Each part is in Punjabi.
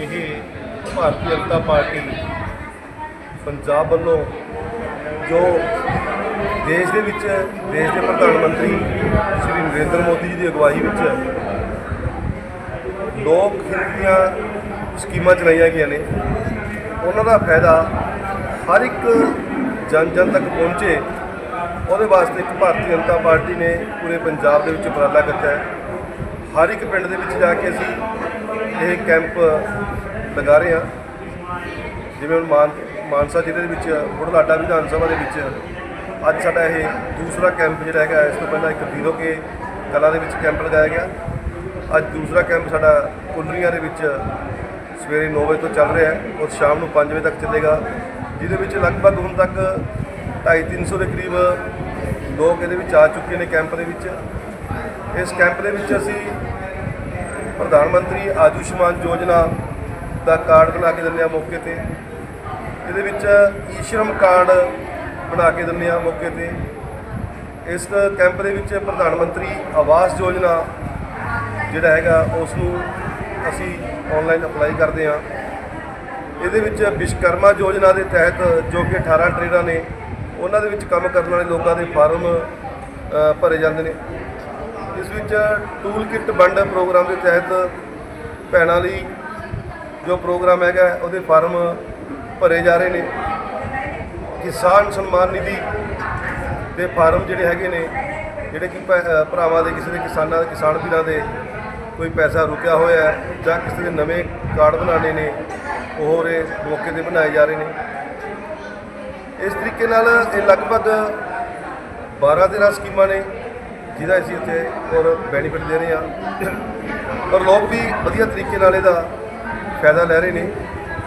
ਇਹ ਭਾਰਤੀ ਜਨਤਾ ਪਾਰਟੀ ਪੰਜਾਬ ਵੱਲੋਂ ਜੋ ਦੇਸ਼ ਦੇ ਵਿੱਚ, ਦੇਸ਼ ਦੇ ਪ੍ਰਧਾਨ ਮੰਤਰੀ ਸ਼੍ਰੀ ਨਰਿੰਦਰ ਮੋਦੀ ਜੀ ਦੀ ਅਗਵਾਈ ਵਿੱਚ ਲੋਕ ਹਿੱਤ ਦੀਆਂ ਸਕੀਮਾਂ ਚਲਾਈਆਂ ਗਈਆਂ ਨੇ। ਉਹਨਾਂ ਦਾ ਫਾਇਦਾ ਹਰ ਇੱਕ ਜਨ ਜਨ ਤੱਕ ਪਹੁੰਚੇ, ਉਹਦੇ ਵਾਸਤੇ ਇੱਕ ਭਾਰਤੀ ਜਨਤਾ ਪਾਰਟੀ ਨੇ ਪੂਰੇ ਪੰਜਾਬ ਦੇ ਵਿੱਚ ਉਪਰਾਲਾ ਕੀਤਾ ਹੈ। ਹਰ ਇੱਕ ਪਿੰਡ ਦੇ ਵਿੱਚ ਜਾ ਕੇ ਅਸੀਂ ਇਹ ਕੈਂਪ ਲਗਾ ਰਹੇ ਹਾਂ। ਜਿਵੇਂ ਹੁਣ ਮਾਨ ਮਾਨਸਾ ਜ਼ਿਲ੍ਹੇ ਦੇ ਵਿੱਚ, ਬੁਢਲਾਡਾ ਵਿਧਾਨ ਸਭਾ ਦੇ ਵਿੱਚ ਅੱਜ ਸਾਡਾ ਇਹ ਦੂਸਰਾ ਕੈਂਪ ਜਿਹੜਾ ਹੈਗਾ, ਇਸ ਤੋਂ ਪਹਿਲਾਂ ਇੱਕ ਵੀਰੋ ਕੇ ਕਲਾ ਦੇ ਵਿੱਚ ਕੈਂਪ ਲਗਾਇਆ ਗਿਆ। ਅੱਜ ਦੂਸਰਾ ਕੈਂਪ ਸਾਡਾ ਕੁੰਡਲੀਆਂ ਦੇ ਵਿੱਚ ਸਵੇਰੇ 9 ਵਜੇ ਤੋਂ ਚੱਲ ਰਿਹਾ ਹੈ ਔਰ ਸ਼ਾਮ ਨੂੰ 5 ਵਜੇ ਤੱਕ ਚੱਲੇਗਾ, ਜਿਹਦੇ ਵਿੱਚ ਲਗਭਗ ਹੁਣ ਤੱਕ 250 ਦੇ ਕਰੀਬ ਲੋਕ ਇਹਦੇ ਵਿੱਚ ਆ ਚੁੱਕੇ ਨੇ ਕੈਂਪ ਦੇ ਵਿੱਚ। ਇਸ ਕੈਂਪ ਦੇ ਵਿੱਚ ਅਸੀਂ ਪ੍ਰਧਾਨ ਮੰਤਰੀ ਆਯੁਸ਼ਮਾਨ ਯੋਜਨਾ ਦਾ ਕਾਰਡ ਬਣਾ ਕੇ ਦਿੰਦੇ ਆ ਮੌਕੇ ਤੇ। ਇਹਦੇ ਵਿੱਚ ਈ-ਸ਼ਰਮ ਕਾਰਡ ਬਣਾ ਕੇ ਦਿੰਦੇ ਆ ਮੌਕੇ ਤੇ। ਇਸ ਕੈਂਪ ਦੇ ਵਿੱਚ ਪ੍ਰਧਾਨ ਮੰਤਰੀ ਆਵਾਸ ਯੋਜਨਾ ਜਿਹੜਾ ਹੈਗਾ ਉਸ ਨੂੰ ਅਸੀਂ ਆਨਲਾਈਨ ਅਪਲਾਈ ਕਰਦੇ ਆ ਇਹਦੇ ਵਿੱਚ ਵਿਸ਼ਕਰਮਾ ਯੋਜਨਾ ਦੇ ਤਹਿਤ ਜੋ ਕਿ 18 ਟ੍ਰੇਡਾਂ ਨੇ, ਉਹਨਾਂ ਦੇ ਵਿੱਚ ਕੰਮ ਕਰਨ ਵਾਲੇ ਲੋਕਾਂ ਦੇ ਫਾਰਮ ਭਰੇ ਜਾਂਦੇ ਨੇ। ਇਸ ਵਿੱਚ ਟੂਲ ਕਿੱਟ ਵੰਡ ਪ੍ਰੋਗਰਾਮ ਦੇ ਤਹਿਤ ਭੈਣਾਂ ਲਈ ਜੋ ਪ੍ਰੋਗਰਾਮ ਹੈਗਾ, ਉਹਦੇ ਫਾਰਮ ਭਰੇ ਜਾ ਰਹੇ ਨੇ। ਕਿਸਾਨ ਸਨਮਾਨ ਨਿਧੀ ਦੇ ਫਾਰਮ ਜਿਹੜੇ ਹੈਗੇ ਨੇ, ਜਿਹੜੇ ਕਿ ਭੈ- ਭਰਾਵਾਂ ਦੇ, ਕਿਸੇ ਦੇ ਕਿਸਾਨਾਂ ਦੇ, ਕਿਸਾਨ ਵੀਰਾਂ ਦੇ ਕੋਈ ਪੈਸਾ ਰੁਕਿਆ ਹੋਇਆ ਹੈ ਜਾਂ ਕਿਸੇ ਦੇ ਨਵੇਂ ਕਾਰਡ ਬਣਾਉਣੇ ਨੇ, ਉਹ ਰੇ ਮੌਕੇ ਤੇ ਬਣਾਏ ਜਾ ਰਹੇ ਨੇ। ਇਸ ਤਰੀਕੇ ਨਾਲ ਇਹ ਲਗਭਗ 12 13 ਸਕੀਮਾਂ ਨੇ। ਜਿਹਦਾ ਅਸੀਂ ਇੱਥੇ ਔਰ ਬੈਨੀਫਿਟ ਦੇ ਰਹੇ ਹਾਂ। ਔਰ ਲੋਕ ਵੀ ਵਧੀਆ ਤਰੀਕੇ ਨਾਲ ਇਹਦਾ ਫਾਇਦਾ ਲੈ ਰਹੇ ਨੇ।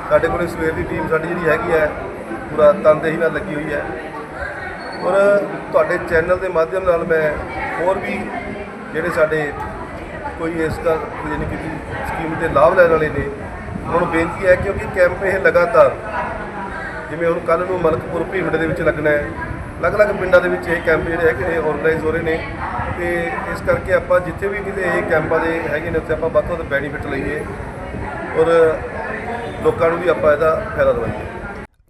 ਸਾਡੇ ਕੋਲ ਸਵੇਰ ਦੀ ਟੀਮ ਸਾਡੀ ਜਿਹੜੀ ਹੈਗੀ ਹੈ, ਪੂਰਾ ਤਨਦੇਹੀ ਨਾਲ ਲੱਗੀ ਹੋਈ ਹੈ। ਔਰ ਤੁਹਾਡੇ ਚੈਨਲ ਦੇ ਮਾਧਿਅਮ ਨਾਲ ਮੈਂ ਹੋਰ ਵੀ ਜਿਹੜੇ ਸਾਡੇ ਕੋਈ ਇਸ ਦਾ ਯਾਨੀ ਕਿ ਸਕੀਮ ਦੇ ਲਾਭ ਲੈਣ ਵਾਲੇ ਨੇ, ਉਹਨਾਂ ਨੂੰ ਬੇਨਤੀ ਹੈ ਕਿਉਂਕਿ ਕੈਂਪ ਇਹ ਲਗਾਤਾਰ ਜਿਵੇਂ ਹੁਣ ਕੱਲ ਨੂੰ ਮਲਕਪੁਰ ਭੀਮੜ ਦੇ ਵਿੱਚ ਲੱਗਣਾ ਹੈ ਅਲੱਗ-ਅਲੱਗ ਪਿੰਡਾਂ ਦੇ ਵਿੱਚ ਇਹ ਕੈਂਪ ਜਿਹੜੇ ਹੈਗੇ ਨੇ ਆਰਗੇਨਾਈਜ਼ ਹੋ ਰਹੇ ਨੇ ਤੇ ਇਸ ਕਰਕੇ ਆਪਾਂ ਜਿੱਥੇ ਵੀ ਕਿਤੇ ਇਹ ਕੈਂਪਾਂ ਦੇ ਹੈਗੇ ਨੇ, ਉੱਥੇ ਆਪਾਂ ਵੱਧ ਤੋਂ ਵੱਧ ਬੈਨੀਫਿਟ ਲਈਏ ਔਰ ਲੋਕਾਂ ਨੂੰ ਵੀ ਆਪਾਂ ਇਹਦਾ ਫਾਇਦਾ ਦਵਾਈਏ।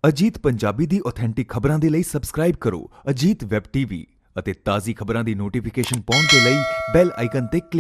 ਅਜੀਤ ਪੰਜਾਬੀ ਦੀ ਆਥੈਂਟਿਕ ਖਬਰਾਂ ਦੇ ਲਈ ਸਬਸਕ੍ਰਾਈਬ ਕਰੋ ਅਜੀਤ ਵੈਬ ਟੀਵੀ ਅਤੇ ਤਾਜ਼ੀ ਖਬਰਾਂ ਦੀ ਨੋਟੀਫਿਕੇਸ਼ਨ ਪਾਉਣ ਦੇ ਲਈ ਬੈਲ ਆਈਕਨ ਤੇ ਕਲਿੱਕ